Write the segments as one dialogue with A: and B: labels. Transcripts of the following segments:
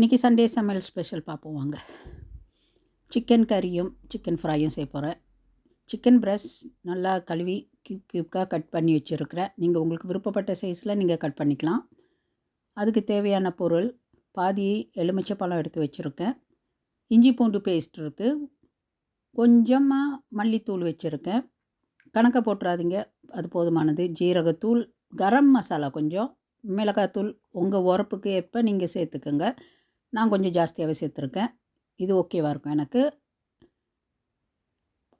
A: இன்றைக்கி சண்டே சமையல் ஸ்பெஷல் பார்ப்போம் வாங்க. சிக்கன் கறியும் சிக்கன் ஃப்ரையும் செய்ய போகிறேன் சிக்கன் பிரஸ்ட் நல்லா கழுவி கியூப் கியூப்காக கட் பண்ணி வச்சுருக்கிறேன். நீங்கள் உங்களுக்கு விருப்பப்பட்ட சைஸில் நீங்கள் கட் பண்ணிக்கலாம். அதுக்கு தேவையான பொருள் பாதி எலுமிச்சை பழம் எடுத்து வச்சுருக்கேன். இஞ்சி பூண்டு பேஸ்ட் இருக்குது கொஞ்சமாக மல்லித்தூள் வச்சுருக்கேன். கணக்கை போட்டுறாதீங்க அது போதுமானது. ஜீரகத்தூள் கரம் மசாலா கொஞ்சம். மிளகாத்தூள் உங்கள் உரப்புக்கு எப்போ நீங்கள் சேர்த்துக்கோங்க. நான் கொஞ்சம் ஜாஸ்தியாகவே சேர்த்துருக்கேன். இது ஓகேவாக இருக்கும் எனக்கு.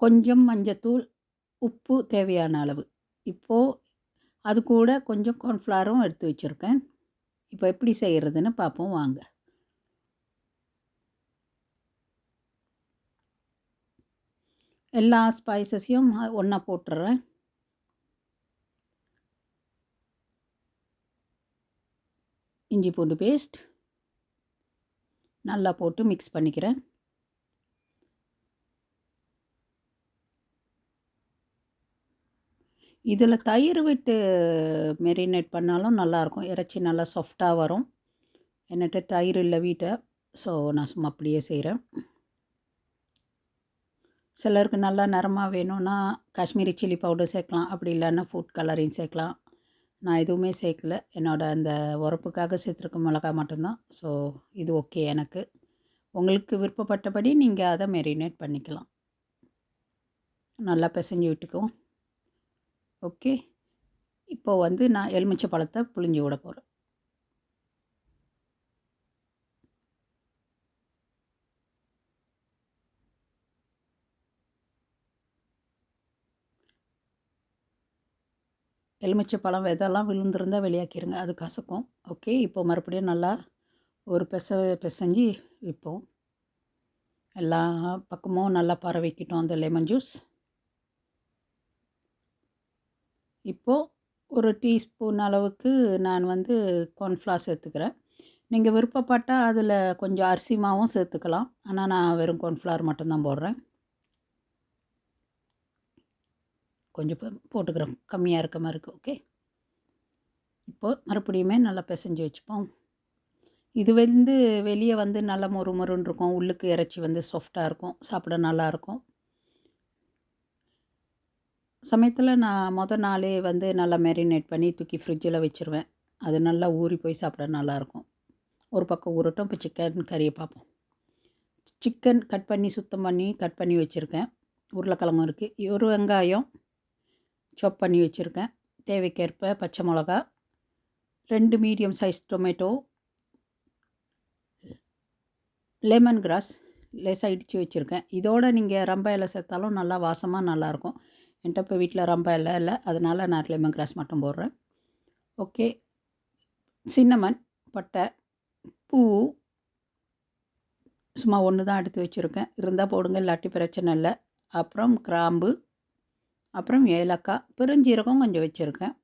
A: கொஞ்சம் மஞ்சத்தூள் உப்பு தேவையான அளவு. இப்போது அது கூட கொஞ்சம் கார்ன்ஃப்ளவரும் எடுத்து வச்சுருக்கேன். இப்போ எப்படி செய்கிறதுன்னு பார்ப்போம் வாங்க. எல்லா ஸ்பைசஸையும் ஒன்றா போட்டுடுறேன் இஞ்சி பூண்டு பேஸ்ட் நல்லா போட்டு மிக்ஸ் பண்ணிக்கிறேன். இதில் தயிர் விட்டு மெரினேட் பண்ணாலும் நல்லாயிருக்கும். இறைச்சி நல்லா சாஃப்டாக வரும். என்கிட்ட தயிர் இல்லை வீட்டை. ஸோ நான் சும்மா அப்படியே செய்கிறேன். சிலருக்கு நல்லா நிறமாக வேணும்னா காஷ்மீரி சில்லி பவுடர் சேர்க்கலாம். அப்படி இல்லைன்னா ஃபுட் கலரிங் சேர்க்கலாம். நான் எதுவுமே சேர்க்கல. என்னோடய அந்த உரப்புக்காக சேர்த்துருக்க மிளகா மட்டும்தான். ஸோ இது ஓகே எனக்கு. உங்களுக்கு விருப்பப்பட்டபடி நீங்கள் அதை மெரினேட் பண்ணிக்கலாம். நல்லா பிசைஞ்சு விட்டுக்குவோம் ஓகே இப்போ வந்து நான் எலுமிச்சை பழத்தை புளிஞ்சு விட போகிறேன் எலுமிச்சை பழம் விதெல்லாம் விழுந்திருந்தால் வெளியாக்கிடுங்க அது கசக்கும். ஓகே இப்போ மறுபடியும் நல்லா ஒரு பெச பிசைஞ்சு விற்போம் எல்லா பக்கமும் நல்லா பரவிக்கிட்டோம் அந்த லெமன் ஜூஸ் இப்போது ஒரு டீஸ்பூன் அளவுக்கு நான் வந்து கார்ன்ஃப்ளார் சேர்த்துக்கிறேன். நீங்கள் விருப்பப்பட்டால் அதில் கொஞ்சம் அரிசி மாவும் சேர்த்துக்கலாம். ஆனால் நான் வெறும் கார்ன்ஃப்ளார் மட்டும்தான் போடுறேன். கொஞ்சம் போட்டுக்கிறோம். கம்மியாக இருக்க மாதிரி இருக்குது ஓகே இப்போது மறுபடியுமே நல்லா பிசைஞ்சு வச்சுப்போம். இது வந்து வெளியே வந்து நல்லா மொறு மொறுன்னு இருக்கும். உள்ளுக்கு இறைச்சி வந்து சாஃப்டாக இருக்கும். சாப்பிட நல்லாயிருக்கும் சமயத்தில் நான் மொதல் நாளே வந்து நல்லா மேரினேட் பண்ணி தூக்கி ஃப்ரிட்ஜில் வச்சுருவேன். அது நல்லா ஊறி போய் சாப்பிட நல்லாயிருக்கும் ஒரு பக்கம் ஊறட்டும். இப்போ சிக்கன் கறியை பார்ப்போம். சிக்கன் கட் பண்ணி சுத்தம் பண்ணி கட் பண்ணி வச்சுருக்கேன். உருளைக்கிழங்கும் இருக்குது ஒரு வெங்காயம் சாப் பண்ணி வச்சுருக்கேன். தேவைக்கேற்ப பச்சை மிளகா ரெண்டு medium size tomato lemon grass லேசாக இடித்து வச்சுருக்கேன். இதோடு நீங்கள் ரம்ப இலை சேர்த்தாலும் நல்லா வாசமாக நல்லாயிருக்கும். என்கிட்ட இப்போ வீட்டில் ரொம்ப இலை இல்லை அதனால் நான் லெமன் கிராஸ் மட்டும் போடுறேன். ஓகே. சின்னமன் பட்டை பூ சும்மா ஒன்று தான் எடுத்து வச்சுருக்கேன். இருந்தால் போடுங்க இல்லாட்டி பிரச்சனை இல்லை. அப்புறம் கிராம்பு. அப்புறம் ஏலக்காய் பெருஞ்சீரகம் கொஞ்சம் வச்சுருக்கேன்.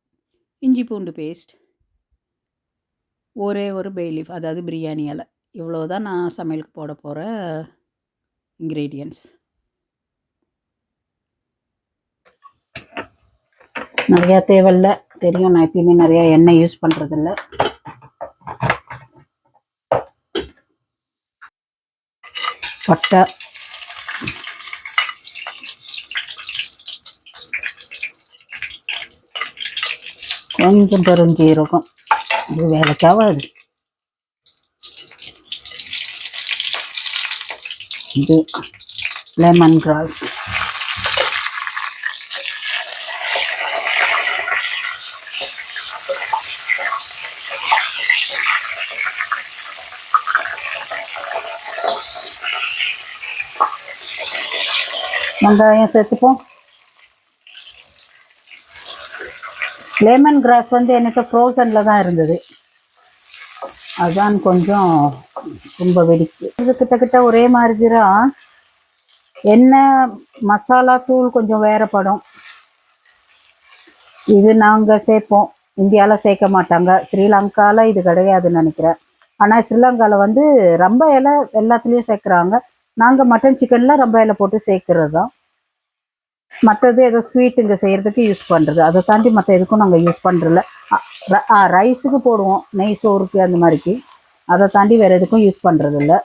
A: இஞ்சி பூண்டு பேஸ்ட் ஒரே ஒரு பெய்லீஃப் அதாவது பிரியாணி இலை. இவ்வளோ தான் நான் சமையலுக்கு போட போகிற இன்க்ரீடியன்ஸ் நிறையா தேவையில்ல. தெரியும் நான் எப்பயுமே நிறையா எண்ணெய் யூஸ் பண்ணுறதில்ல பட்டை கொஞ்சம் பெருஞ்சீரகம். இது வேலைக்காவாது இது லெமன் கிராஸ் வெங்காயம் சேர்த்துப்போம். லெமன் கிராஸ் வந்து எனக்கு ஃப்ரோசனில் தான் இருந்தது. அதான் கொஞ்சம் ரொம்ப வெடிக்கு இது கிட்டக்கிட்ட ஒரே மாதிரி தான் என்ன மசாலா தூள் கொஞ்சம் வேறுபடும் இது நாங்கள் சேர்ப்போம். இந்தியாவில் சேர்க்க மாட்டாங்க. ஸ்ரீலங்காவில் இது கிடையாதுன்னு நினைக்கிறேன். ஆனால் ஸ்ரீலங்காவில் வந்து ரொம்ப இலை எல்லாத்துலேயும் சேர்க்குறாங்க. நாங்கள் மட்டன் சிக்கனில் ரொம்ப இலை போட்டு சேர்க்கறது தான் மற்றது ஏதோ ஸ்வீட் இங்கே செய்கிறதுக்கு யூஸ் பண்ணுறது அதை தாண்டி மற்ற எதுக்கும் நாங்கள் யூஸ் பண்ணுறதில்ல ரைஸுக்கு போடுவோம். நெய் சோறுக்கு அந்த மாதிரிக்கு. அதை தாண்டி வேறு எதுக்கும் யூஸ் பண்ணுறது இல்லை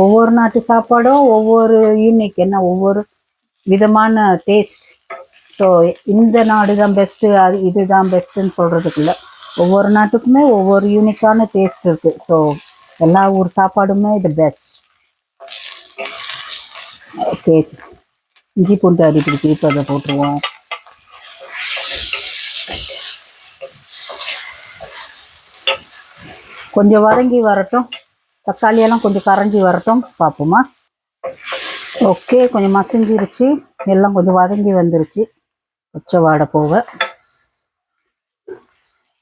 A: ஒவ்வொரு நாட்டு சாப்பாடும் ஒவ்வொரு யூனிக் என்ன ஒவ்வொரு விதமான டேஸ்ட் ஸோ இந்த நாடு தான் பெஸ்ட்டு அது இதுதான் பெஸ்ட்டுன்னு சொல்கிறதுக்குள்ள ஒவ்வொரு நாட்டுக்குமே ஒவ்வொரு யூனிக்கான டேஸ்ட் இருக்குது ஸோ எல்லா ஊர் சாப்பாடுமே இது பெஸ்ட் ஓகே இஞ்சி பூண்டு அடி பிடிச்சி இப்போ அதை போட்டுருவோம். கொஞ்சம் வதங்கி வரட்டும். தக்காளியெல்லாம் கொஞ்சம் கரைஞ்சி வரட்டும். பார்ப்போமா. ஓகே கொஞ்சம் மசிஞ்சிருச்சு. எல்லாம் கொஞ்சம் வதங்கி வந்துருச்சு. பச்சை வாடை போக.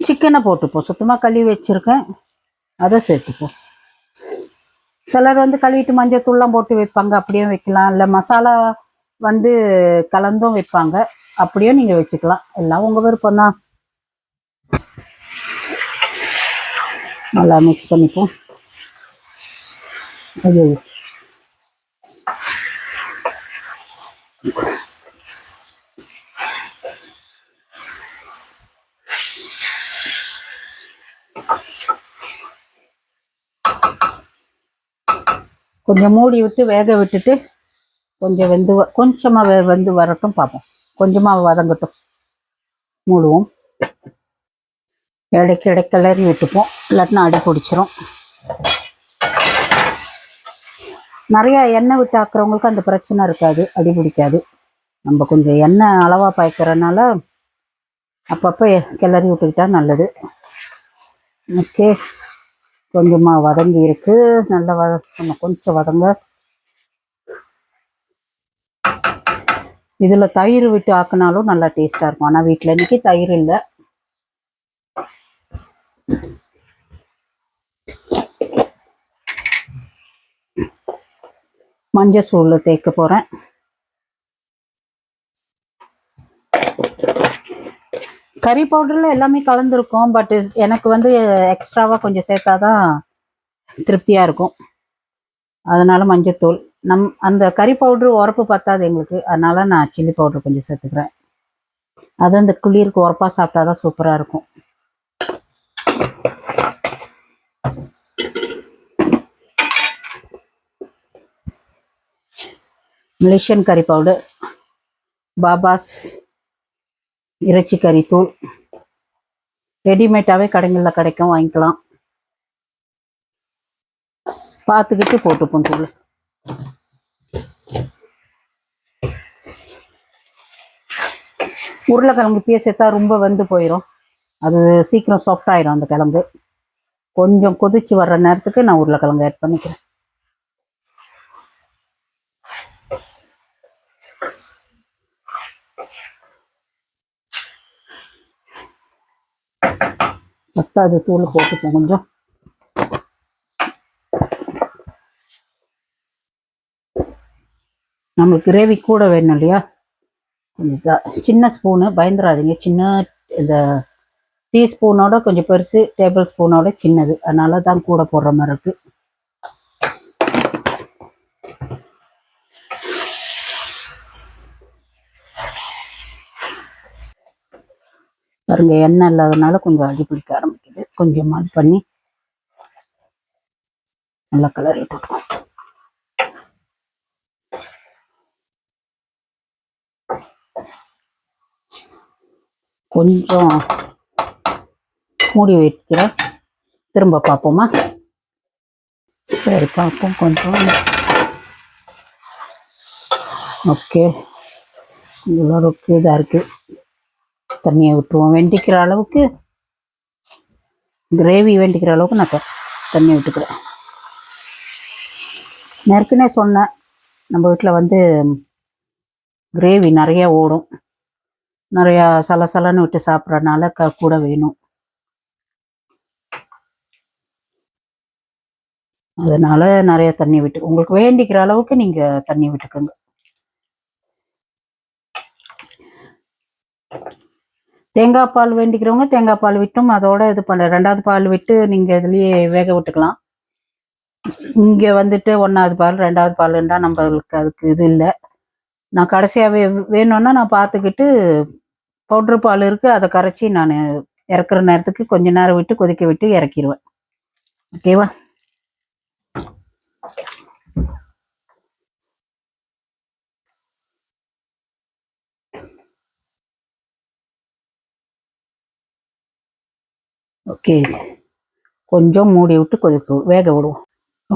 A: சிக்கனை போட்டுப்போம். சுத்தமாக கழுவி வச்சுருக்கேன். அதை சேர்த்துப்போம். சிலர் வந்து கழுவிட்டு மஞ்சள் தூள்லாம் போட்டு வைப்பாங்க அப்படியே வைக்கலாம். இல்லை மசாலா வந்து கலந்தும் வைப்பாங்க அப்படியும் நீங்கள் வச்சுக்கலாம். எல்லாம் உங்கள் விருப்பம் தான். நல்லா மிக்ஸ் பண்ணிப்போம். ஐயோ. கொஞ்சம் மூடி விட்டு வேக விட்டுட்டு கொஞ்சம் வெந்து வ- கொஞ்சமா வெ வெந்து வரட்டும் பார்ப்போம் கொஞ்சமாக வதங்கட்டும். மூடுவோம். இடைக்கு இடை கிளறி விட்டுப்போம். இல்லாட்டினா அடி பிடிச்சிரும். நிறையா எண்ணெய் விட்டு ஆக்குறவங்களுக்கு அந்த பிரச்சனை இருக்காது. அடி பிடிக்காது. நம்ம கொஞ்சம் எண்ணெய் அளவாக பாய்க்கிறனால அப்பப்போ கிளறி விட்டுக்கிட்டா நல்லது. ஓகே. கொஞ்சமாக வதங்கி இருக்கு. நல்லா வத கொஞ்சம் கொஞ்சம் வதங்க. இதில் தயிர் விட்டு ஆக்குனாலும் நல்லா டேஸ்ட்டாக இருக்கும். ஆனால் வீட்டில் இன்னைக்கு தயிர் இல்லை. மஞ்சள் சூளில் தேய்க்க போகிறேன் கறி பவுடரில் எல்லாமே கலந்துருக்கும் பட் எனக்கு வந்து எக்ஸ்ட்ராவாக கொஞ்சம் சேர்த்தாதான் திருப்தியாக இருக்கும். அதனால மஞ்சத்தூள். நம் அந்த கறி பவுட்ரு உரப்பு பத்தாது எங்களுக்கு. அதனால நான் சில்லி பவுடர் கொஞ்சம் சேர்த்துக்கிறேன். அது அந்த குளிருக்கு உரப்பா சாப்பிட்டாதான் சூப்பராக இருக்கும். மலேசியன் கறி பவுடர் பாபாஸ் இறைச்சி கறி தூள். ரெடிமேடாகவே கடைகளில் கிடைக்கும் வாங்கிக்கலாம். பார்த்துக்கிட்டு போட்டுப்போம் தூள் உருளைக்கிழங்கு பேசத்தா ரொம்ப வெந்து போயிடும் அது சீக்கிரம் சாஃப்ட் ஆயிரும் அந்த கிழங்கு. கொஞ்சம் கொதிச்சு வர்ற நேரத்துக்கு நான் உருளைக்கிழங்கு ஆட் பண்ணிக்கிறேன். பத்தாது தூள் போட்டுப்போம் கொஞ்சம். நம்மளுக்கு கிரேவி கூட வேணும் இல்லையா? கொஞ்சம் சின்ன ஸ்பூனு பயந்துடாதீங்க சின்ன இந்த டீஸ்பூனோட கொஞ்சம் பெருசு டேபிள் ஸ்பூனோட சின்னது. அதனால தான் கூட போடுற மாதிரி இருக்கு. பாருங்க எண்ணெய் இல்லாதனால கொஞ்சம் அடி பிடிக்க ஆரம்பிக்குது. கொஞ்சம் அது பண்ணி நல்லா கலர் விட்டுருக்கோம் கொஞ்சம் மூடி வைக்கிறேன் திரும்ப பார்ப்போமா? சரி பார்ப்போம் கொஞ்சம். ஓகே இவ்வளோக்கு இதாக இருக்குது தண்ணியை விட்டுருவோம். வெண்டிக்கிற அளவுக்கு கிரேவி வெண்டிக்கிற அளவுக்கு நான் தண்ணி விட்டுக்கிறேன். ஏற்கனவே சொன்னேன் நம்ம வீட்டில் வந்து கிரேவி நிறையா ஓடும். நிறையா சலசலன்னு விட்டு சாப்பிட்றனால க கூட வேணும். அதனால் நிறைய தண்ணி விட்டு உங்களுக்கு வேண்டிக்கிற அளவுக்கு நீங்கள் தண்ணி விட்டுக்கோங்க. தேங்காய் பால் வேண்டிக்கிறவங்க தேங்காய் பால் விட்டும் அதோட இது பண்ண ரெண்டாவது பால் விட்டு நீங்கள் இதுலேயே வேக விட்டுக்கலாம். இங்கே வந்துட்டு ஒன்றாவது பால் ரெண்டாவது பால்ன்றா நம்மளுக்கு அதுக்கு இது இல்லை. நான் கடைசியாகவே வேணும்னா நான் பார்த்துக்கிட்டு பவுட்ரு பால் இருக்குது அதை கரைச்சி நான் இறக்குற நேரத்துக்கு கொஞ்ச நேரம் விட்டு கொதிக்க விட்டு இறக்கிடுவேன் ஓகேவா? ஓகே. கொஞ்சம் மூடி விட்டு கொதிக்க வேக விடுவோம்.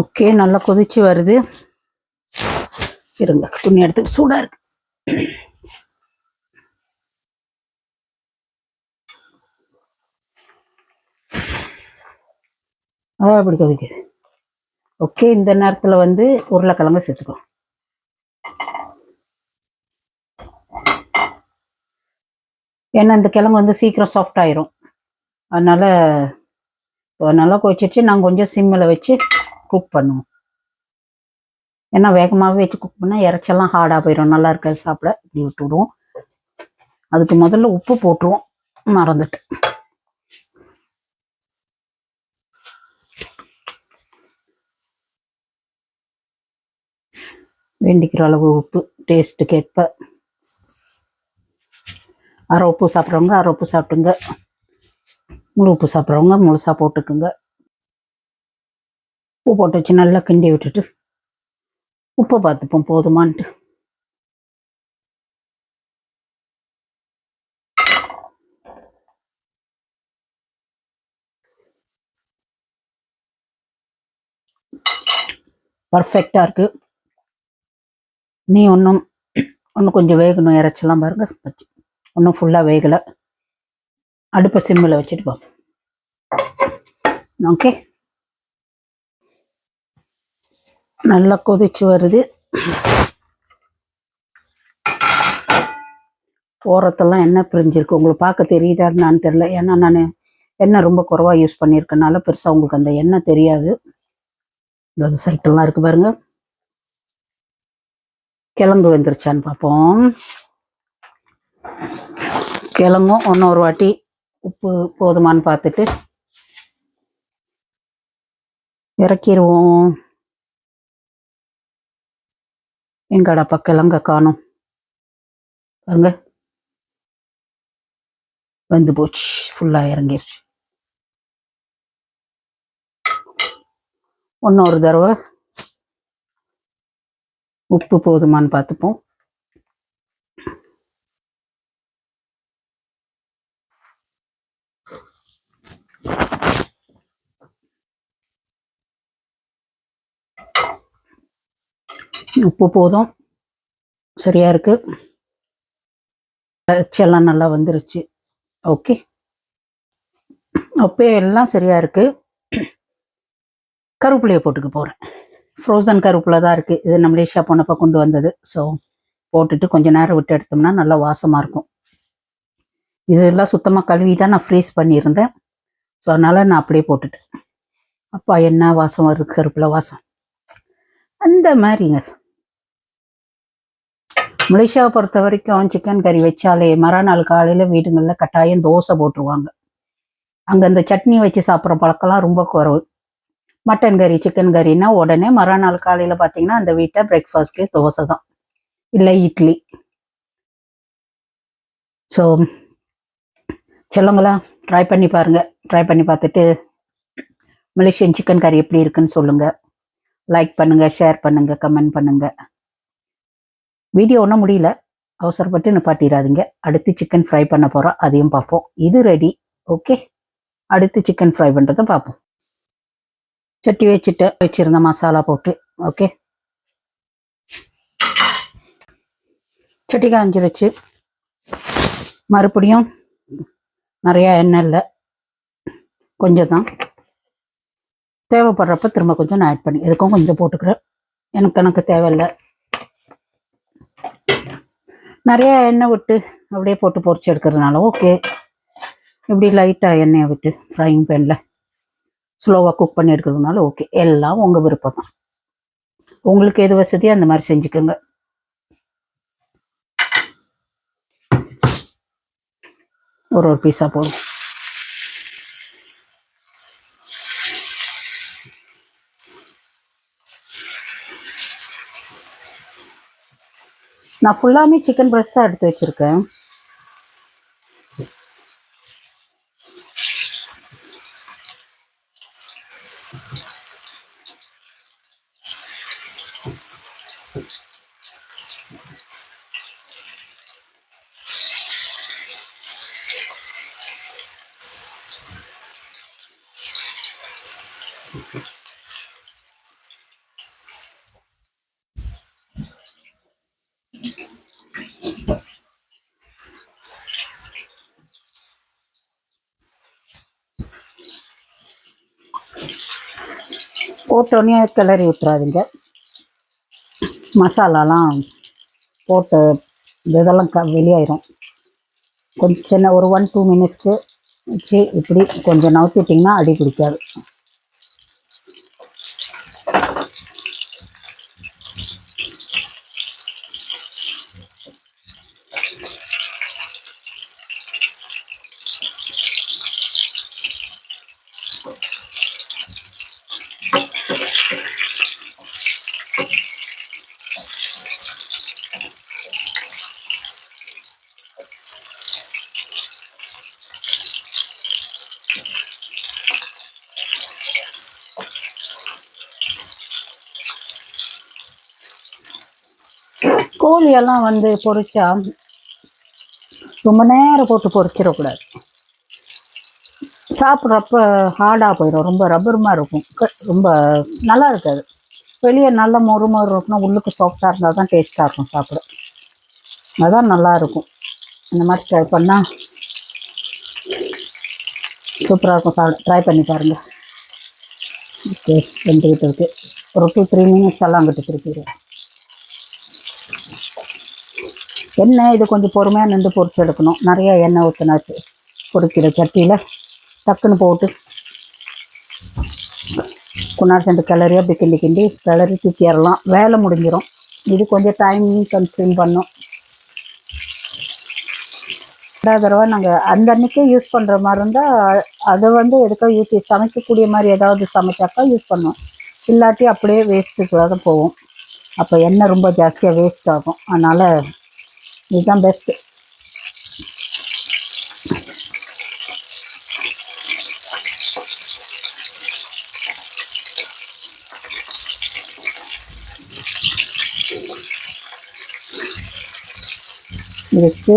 A: ஓகே நல்லா கொதிச்சு வருது. இருங்க துணி எடுத்து சூடாக இருக்கு. அதான் அப்படி கொதிக்குது. ஓகே இந்த நேரத்தில் வந்து உருளைக்கிழங்கு சேர்த்துக்கலாம். ஏன்னா இந்த கிழங்கு வந்து சீக்கிரம் சாஃப்ட் ஆயிரும். அதனால் நல்லா கொதிச்சிச்சு நாங்கள் கொஞ்சம் சிம்மில் வச்சு குக் பண்ணுவோம். ஏன்னா வேகமாகவே வச்சு குக் பண்ணால் இறைச்செல்லாம் ஹார்டாக போயிடும் நல்லா இருக்காது சாப்பிட. இப்படி விட்டு விடுவோம். அதுக்கு முதல்ல உப்பு போட்டுருவோம். மறந்துட்டு வேண்டிக்கிற அளவு உப்பு டேஸ்ட்டுக்கு ஏற்ப. அரை உப்பு சாப்பிட்றவங்க அரை உப்பு சாப்பிட்டுங்க முழு உப்பு சாப்பிட்றவங்க முழுசாக போட்டுக்குங்க. உப்பு போட்டு வச்சு நல்லா கிண்டி விட்டுட்டு உப்பை பார்த்துப்போம் போதுமான்ட்டு. பர்ஃபெக்டாக இருக்குது நீ ஒன்றும் இன்னும் கொஞ்சம் வேகணும் இறைச்சலாம் பாருங்க. வச்சு ஒன்றும் ஃபுல்லாக வேகலை. அடுப்பை சிம்மில் வச்சுட்டு போ. ஓகே நல்லா கொதிச்சு வருது. ஓரத்தெல்லாம் என்ன பிரிஞ்சிருக்கு. உங்களுக்கு பார்க்க தெரியுதா நான் தெரில ஏன்னா நான் எண்ணெய் ரொம்ப குறவாக யூஸ் பண்ணியிருக்கனால பெருசாக உங்களுக்கு அந்த எண்ணெய் தெரியாது. இந்த சைட்டெல்லாம் இருக்குது பாருங்க. கிழங்கு வெந்துருச்சான்னு பார்ப்போம். கிழங்கும் இன்னொரு வாட்டி உப்பு போதுமான்னு பார்த்துட்டு இறக்கிடுவோம் எங்கடா பக்கலங்க காணும். பாருங்க. வந்து போச்சு. ஃபுல்லாக இறங்கிருச்சு. இன்னொரு தடவை உப்பு போதுமான்னு பார்த்துப்போம். உப்பு போதும். சரியா இருக்கு. எல்லாம் நல்லா வந்துருச்சு. ஓகே. அப்போ எல்லாம் சரியா இருக்கு. கருவேப்பிலையை போட்டுக்க போகிறேன் ஃப்ரோசன் கருவேப்பிலை தான் இருக்குது இது நம்ம லேஷா போனப்போ கொண்டு வந்தது. ஸோ போட்டுட்டு கொஞ்சம் நேரம் விட்டு எடுத்தோம்னா நல்லா வாசமாக இருக்கும். இதெல்லாம் சுத்தமாக கழுவி தான் நான் ஃப்ரீஸ் பண்ணியிருந்தேன். ஸோ அதனால் நான் அப்படியே போட்டுட்டேன். அப்பா என்ன வாசம் வருது? கருப்பில் வாசம். அந்த மாதிரிங்க. மலேசியாவை பொறுத்த வரைக்கும் சிக்கன் கறி வச்சாலே மறுநாள் காலையில் வீடுங்களில் கட்டாயம் தோசை போட்டுருவாங்க. அங்கே அந்த சட்னி வச்சு சாப்பிட்ற பழக்கம்லாம் ரொம்ப குறவு. மட்டன் கறி சிக்கன் கறின்னா உடனே மறுநாள் காலையில் பார்த்தீங்கன்னா அந்த வீட்டை பிரேக்ஃபாஸ்ட்க்கு தோசை தான். இல்லை இட்லி. ஸோ சொல்லுங்களா ட்ரை பண்ணி பாருங்கள் ட்ரை பண்ணி பார்த்துட்டு மலேசியன் சிக்கன் கறி எப்படி இருக்குன்னு சொல்லுங்கள் லைக் பண்ணுங்கள் ஷேர் பண்ணுங்கள் கமெண்ட் பண்ணுங்கள் வீடியோ ஒன்றும் முடியல. அவசரப்பட்டு நிப்பாட்டிடாதீங்க அடுத்து சிக்கன் ஃப்ரை பண்ண போகிறோம் அதையும் பார்ப்போம். இது ரெடி ஓகே அடுத்து சிக்கன் ஃப்ரை பண்ணுறதை பார்ப்போம். சட்டி வச்சுட்டு வச்சிருந்த மசாலா போட்டு. ஓகே சட்டி காஞ்சிருச்சு. மறுபடியும் நிறையா எண்ணெய் இல்லை. கொஞ்சம் தான் தேவைப்படுறப்ப திரும்ப கொஞ்சம் நான் ஆட் பண்ணி எதுக்கும் கொஞ்சம் போட்டுக்கிறேன். எனக்கு எனக்கு தேவையில்லை. நிறைய எண்ணெய் விட்டு அப்படியே போட்டு பொறிச்சு எடுக்கிறதுனால ஓகே இப்படி லைட்டாக எண்ணெயை விட்டு ஃப்ரைங் பேனில் ஸ்லோவாக குக் பண்ணி எடுக்கிறதுனால ஓகே எல்லாம் உங்கள் விருப்பம் தான் உங்களுக்கு எது வசதியோ அந்த மாதிரி செஞ்சுக்கோங்க. ஒரு ஒரு பீஸாக போதும். நான் ஃபுல்லாமே சிக்கன் பிரஸ்ட் தான் எடுத்து வச்சுருக்கேன். போட்டோன்னே கிளறி விட்டுறாதீங்க. மசாலாலாம் போட்டு இதெல்லாம் க வெளியாயிரும். கொஞ்சம் சின்ன ஒரு ஒன் டூ மினிட்ஸ்க்கு வச்சு இப்படி கொஞ்சம் நவுத்திட்டிங்கன்னா அடி பிடிக்காது. கோழியெல்லாம் வந்து பொரிச்சா ரொம்ப நேரம் போட்டு பொரிச்சிடக்கூடாது சாப்பிட்றப்ப ஹார்டாக போயிடும். ரொம்ப ரப்பருமாக இருக்கும். க- ரொம்ப நல்லா இருக்காது. வெளியே நல்ல மொறு மொறு இருக்குன்னா உள்ளுக்கு சாஃப்டாக இருந்தால் தான் டேஸ்ட்டாக இருக்கும் சாப்பிட. அதுதான் நல்லா இருக்கும். இந்த மாதிரி ட்ரை பண்ணால் சூப்பராக இருக்கும். சாப்பிட ட்ரை பண்ணி பாருங்கள் ஓகே வந்துக்கிட்டு இருக்குது ஒரு டூ த்ரீ மினிட்ஸ் எல்லாம் அங்கிட்டு திருப்பிடுவேன் எண்ணெய் இது கொஞ்சம் பொறுமையாக நின்று பொறிச்சு எடுக்கணும். நிறையா எண்ணெய் ஊற்றினாச்சு பொரிக்கிற சட்டியில் டக்குன்னு போட்டு குன்னார் சென்று கிளறி அப்படி கிண்டி கிண்டி கிளறி தூக்கிடலாம் வேலை முடிஞ்சிடும் இது கொஞ்சம் டைம் கன்சியூம் பண்ணும். ரெண்டாவது தடவை நாங்கள் அந்த அன்னைக்கே யூஸ் பண்ணுற மாதிரி இருந்தால் அதை வந்து எதுக்காக யூஸ் சமைக்கக்கூடிய மாதிரி ஏதாவது சமைச்சாக்கா யூஸ் பண்ணுவோம். இல்லாட்டி அப்படியே வேஸ்ட்டுக்கு தான் போகும் அப்போ எண்ணெய் ரொம்ப ஜாஸ்தியாக வேஸ்ட் ஆகும். அதனால் இதுதான் பெஸ்ட்டு இதுக்கு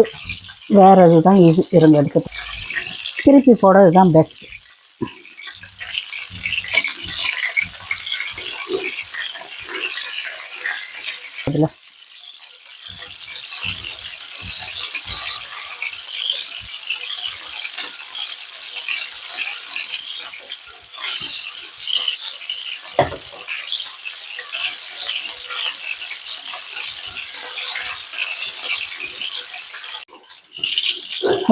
A: வேற இதுதான் இது இருங்க எடுக்க. திருப்பி போட இதுதான் பெஸ்ட் இதில்.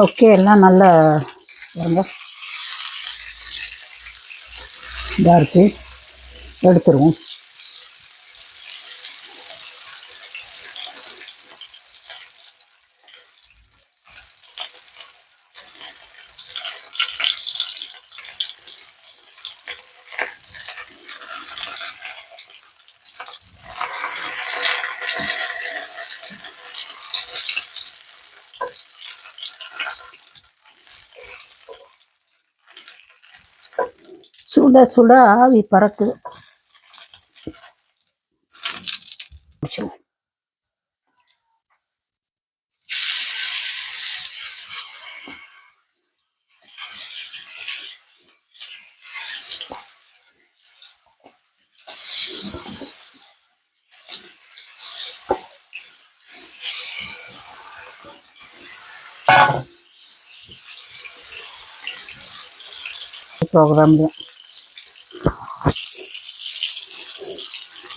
A: ஓகே எல்லாம் நல்ல பாருங்க இதாக இருக்குது எடுத்துருவோம். சுட சுட ஆவி பறக்குது முடிச்சிருவோம்.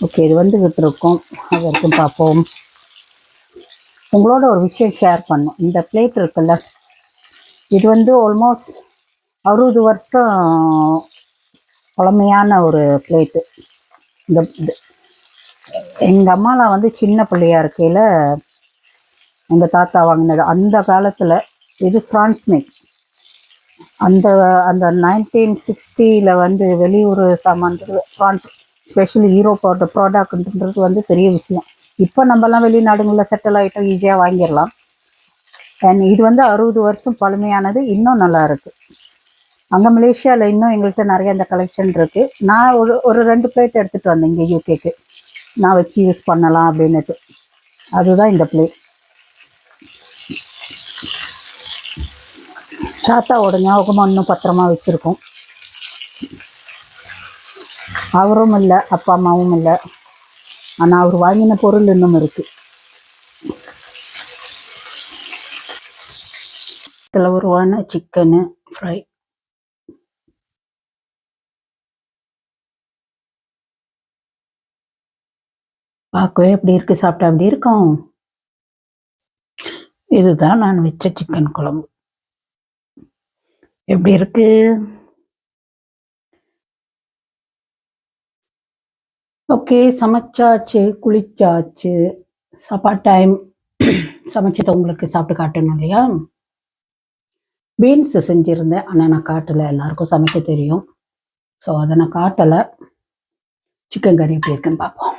A: ஓகே இது வந்துக்கிட்டு இருக்கும். அது வரைக்கும் பார்ப்போம். உங்களோட ஒரு விஷயம் ஷேர் பண்ணோம். இந்த பிளேட் இருக்குல்ல இது வந்து ஆல்மோஸ்ட் அறுபது வருஷம் பழமையான ஒரு பிளேட்டு இந்த இது எங்கள் அம்மாலாம் வந்து சின்ன பிள்ளையா இருக்கையில் எங்கள் தாத்தா வாங்கினது. அந்த காலத்தில் இது ஃப்ரான்ஸ் மேக் அந்த அந்த நைன்டீன் சிக்ஸ்டியில் வந்து வெளியூர் சாமான்றது ஃப்ரான்ஸ் ஸ்பெஷலி ஈரோப்போட ப்ராடக்ட்ன்றது வந்து பெரிய விஷயம். இப்போ நம்மலாம் வெளிநாடுங்களில் செட்டில் ஆகிட்டோம் ஈஸியாக வாங்கிடலாம். அண்ட் இது வந்து அறுபது வருஷம் பழமையானது இன்னும் நல்லா இருக்குது அங்கே மலேசியாவில் இன்னும் எங்கள்கிட்ட நிறைய இந்த கலெக்ஷன் இருக்குது நான் ஒரு ஒரு ரெண்டு பிளேட் எடுத்துகிட்டு வந்தேன் இங்கே யூகேக்கு நான் வச்சு யூஸ் பண்ணலாம் அப்படின்னுட்டு. அதுதான் இந்த பிளேட் தாத்தாவோட ஞாபகமாக இன்னும் பத்திரமா வச்சுருக்கோம். அவரும் இல்லை அப்பா அம்மாவும் இல்லை. ஆனால் அவர் வாங்கின பொருள் இன்னும் இருக்கு. இதில் உருவான சிக்கனு ஃப்ரை பார்க்கவே எப்படி இருக்கு சாப்பிட்டா அப்படி இருக்கும்? இதுதான் நான் வச்ச சிக்கன் குழம்பு. எப்படி இருக்கு? ஓகே சமைச்சாச்சு குளிச்சாச்சு. சாப்பாடு டைம் சமைச்சதை உங்களுக்கு சாப்பிட்டு காட்டணும் இல்லையா? பீன்ஸ் செஞ்சுருந்தேன். ஆனால் நான் காட்டலை. எல்லாருக்கும் சமைக்க தெரியும். ஸோ அதை நான் காட்டலை. சிக்கன் கறி எப்படி இருக்குன்னு பார்ப்போம்.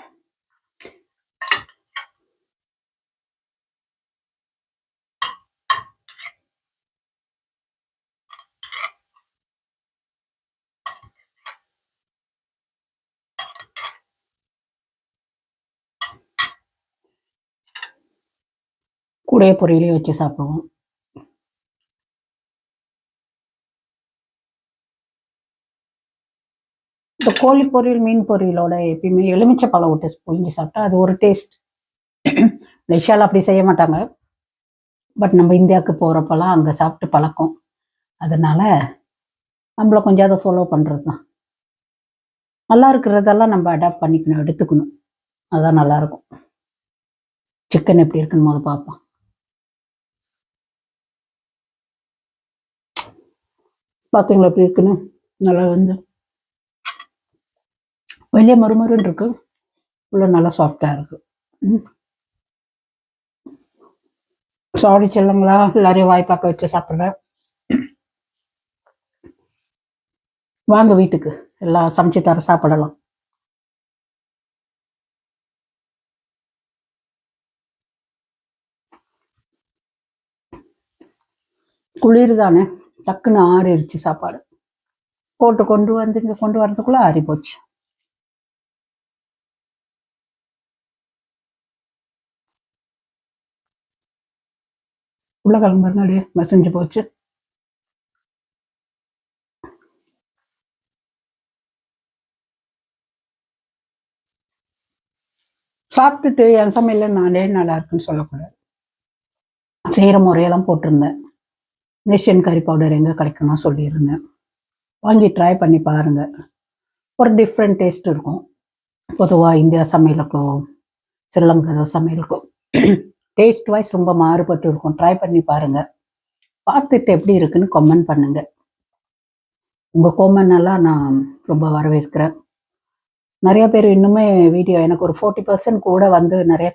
A: கூடைய பொரியலையும் வச்சு சாப்பிடுவோம். இந்த கோழி பொரியல் மீன் பொரியலோட எப்பயுமே எலுமிச்சை பழம் விட்டு புழிஞ்சு சாப்பிட்டா அது ஒரு டேஸ்ட் லெஷால் அப்படி செய்ய மாட்டாங்க. பட் நம்ம இந்தியாவுக்கு போகிறப்பெல்லாம் அங்கே சாப்பிட்டு பழக்கம். அதனால நம்மள கொஞ்சம் அதை ஃபாலோ பண்ணுறது தான் நல்லா இருக்கிறதெல்லாம் நம்ம அடாப்ட் பண்ணிக்கணும் எடுத்துக்கணும். அதுதான் நல்லாயிருக்கும் சிக்கன் எப்படி இருக்குன்னு போது பார்ப்போம். பார்த்தீங்களா எப்படி இருக்குன்னு? நல்லா வந்து வெளியே மறுமருன்னு இருக்கு. உள்ள நல்லா சாஃப்டாக இருக்கு. சாரி செல்லுங்களா? எல்லாரையும் வாய்ப்பாக்க வச்சு சாப்பிட்றேன். வாங்க வீட்டுக்கு. எல்லாம் சமைச்சு தர சாப்பிடலாம். குளிர் தானே? டக்குன்னு ஆறிடுச்சு சாப்பாடு. போட்டு கொண்டு வந்து இங்கே கொண்டு வரதுக்குள்ளே ஆறி போச்சு. உருளைக்கிழங்கு பாருங்க அப்படியே மசிஞ்சு போச்சு. சாப்பிட்டுட்டு என் சமையல் நானே நல்லா இருக்குன்னு சொல்லக்கூடாது. செய்கிற முறையெல்லாம் போட்டிருந்தேன். நேஷியன் கறி பவுடர் எங்கே கிடைக்கும்னு சொல்லியிருந்தேன். வாங்கி ட்ரை பண்ணி பாருங்கள் ஒரு டிஃப்ரெண்ட் டேஸ்ட் இருக்கும். பொதுவாக இந்தியா சமையலுக்கும் ஸ்ரீலங்கா சமையலுக்கும் டேஸ்ட் வைஸ் ரொம்ப மாறுபட்டு இருக்கும். ட்ரை பண்ணி பாருங்கள் பார்த்துட்டு எப்படி இருக்குன்னு கமெண்ட் பண்ணுங்கள் உங்கள் கோமெண்டெல்லாம் நான் ரொம்ப வரவேற்கிறேன். நிறைய பேர் இன்னுமே வீடியோ எனக்கு ஒரு ஃபோர்ட்டி பர்சன்ட் கூட வந்து நிறைய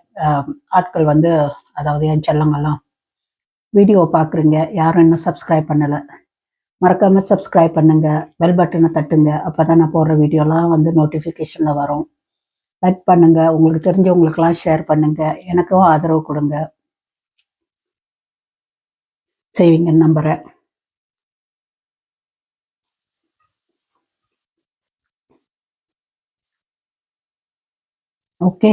A: ஆட்கள் வந்து அதாவது என் செல்லங்கள்லாம் வீடியோ பார்க்குறீங்க யாரும் இன்னும் சப்ஸ்கிரைப் பண்ணலை மறக்காம சப்ஸ்கிரைப் பண்ணுங்க பெல் பட்டனை தட்டுங்க அப்போ தான் நான் போடுற வீடியோலாம் வந்து நோட்டிஃபிகேஷனில் வரும். லைக் பண்ணுங்க உங்களுக்கு தெரிஞ்சவங்களுக்கெல்லாம் ஷேர் பண்ணுங்க எனக்கும் ஆதரவு கொடுங்க. செய்வீங்கன்னு நம்புகிறேன் ஓகே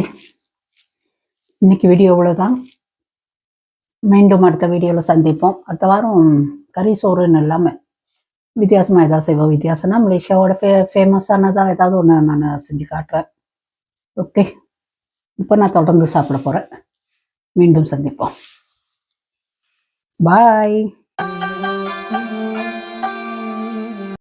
A: இன்னைக்கு வீடியோ இவ்வளோதான் மீண்டும் அடுத்த வீடியோவில் சந்திப்போம். அடுத்த வாரம் கறி சோறுன்னு இல்லாமல் வித்தியாசமாக ஏதாவது செய்வோம். வித்தியாசம்னா மலேசியாவோட ஃபே ஃபேமஸானதாக ஏதாவது ஒன்று நான் செஞ்சு காட்டுறேன். ஓகே இப்போ நான் தொடர்ந்து சாப்பிட போகிறேன் மீண்டும் சந்திப்போம். பாய்